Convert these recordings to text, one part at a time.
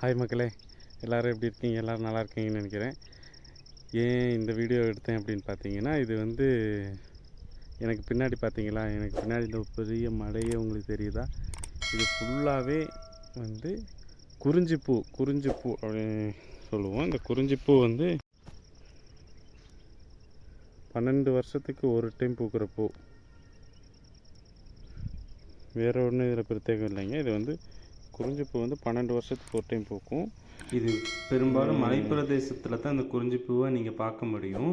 Hi மக்களே எல்லோரும் எப்படி இருக்கீங்க? எல்லோரும் நல்லா இருக்கீங்கன்னு நினைக்கிறேன். ஏன் இந்த வீடியோ எடுத்தேன் அப்படின்னு பார்த்தீங்கன்னா இது வந்து எனக்கு பின்னாடி பார்த்தீங்களா? எனக்கு பின்னாடி இந்த பெரிய மலையே உங்களுக்கு தெரியுதா? இது ஃபுல்லாகவே வந்து குறிஞ்சிப்பூ குறிஞ்சிப்பூ அப்படின்னு சொல்லுவோம். இந்த குறிஞ்சிப்பூ வந்து பன்னெண்டு வருஷத்துக்கு ஒரு டைம் பூக்கிற பூ. வேறு ஒன்றும் இதில் பிரத்யேகம் இல்லைங்க. இது வந்து குறிஞ்சிப்பூ வந்து பன்னெண்டு வருஷத்துக்கு ஒரு டைம் பூக்கும். இது பெரும்பாலும் மலைப்பிரதேசத்தில் தான் இந்த குறிஞ்சிப்பூவை நீங்கள் பார்க்க முடியும்.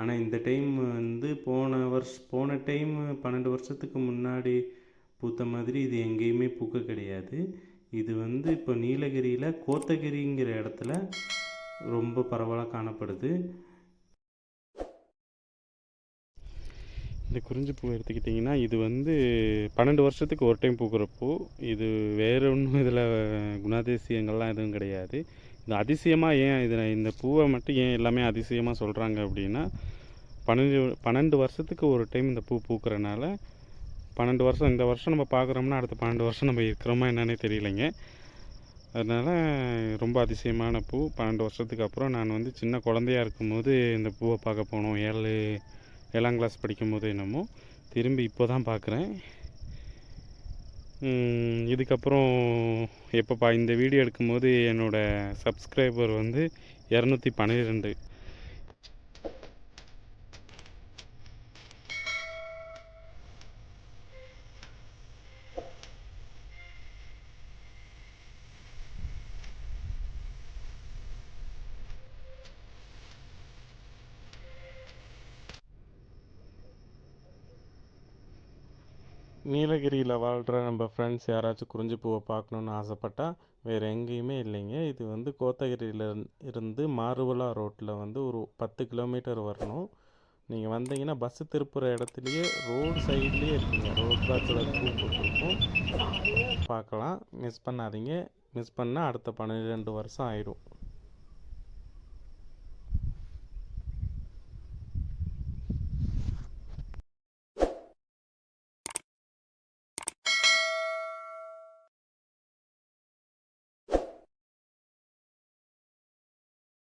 ஆனால் இந்த டைம் வந்து போன வருஷ போன டைம் பன்னெண்டு வருஷத்துக்கு முன்னாடி பூத்த மாதிரி இது எங்கேயுமே பூக்க கிடையாது. இது வந்து இப்போ நீலகிரியில் கோத்தகிரிங்கிற இடத்துல ரொம்ப பரவலாக காணப்படுது. இந்த குறிஞ்சி பூ எடுத்துக்கிட்டிங்கன்னா இது வந்து பன்னெண்டு வருஷத்துக்கு ஒரு டைம் பூக்கிற பூ இது வேறு ஒன்றும் இதில் குணாதிசயங்கள்லாம் எதுவும் கிடையாது. இது அதிசயமாக ஏன் இதில் இந்த பூவை மட்டும் ஏன் எல்லாமே அதிசயமாக சொல்கிறாங்க அப்படின்னா பன்னெண்டு பன்னெண்டு வருஷத்துக்கு ஒரு டைம் இந்த பூ பூக்கிறனால பன்னெண்டு வருஷம் இந்த வருஷம் நம்ம பார்க்குறோம்னா அடுத்த பன்னெண்டு வருஷம் நம்ம இருக்கிறோமா என்னன்னே தெரியலைங்க. அதனால் ரொம்ப அதிசயமான பூ. பன்னெண்டு வருஷத்துக்கு அப்புறம் நான் வந்து சின்ன குழந்தையா இருக்கும்போது இந்த பூவை பார்க்க போனோம். ஏழு ஏழாம் கிளாஸ் படிக்கும்போது என்னமோ திரும்பி இப்போ தான் பார்க்குறேன் இதுக்கப்புறம் எப்போப்பா இந்த வீடியோ எடுக்கும்போது என்னோடய சப்ஸ்கிரைபர் வந்து இரநூத்தி பன்னிரெண்டு. நீலகிரியில் வாழ்கிற நம்ம ஃப்ரெண்ட்ஸ் யாராச்சும் குறிஞ்சி பூவை பார்க்கணுன்னு ஆசைப்பட்டால் வேறு எங்கேயுமே இல்லைங்க. இது வந்து கோத்தகிரியில் இருந்து மாறுவலா ரோட்டில் வந்து ஒரு பத்து கிலோமீட்டர் வரணும். நீங்கள் வந்தீங்கன்னா பஸ்ஸு திருப்புற இடத்துலையே ரோடு சைட்லேயே இருக்குங்க. ரோட் கிராஸில் பூ போட்டிருக்கும். பார்க்கலாம். மிஸ் பண்ணாதீங்க. மிஸ் பண்ணால் அடுத்த பன்னிரெண்டு வருஷம் ஆயிடும்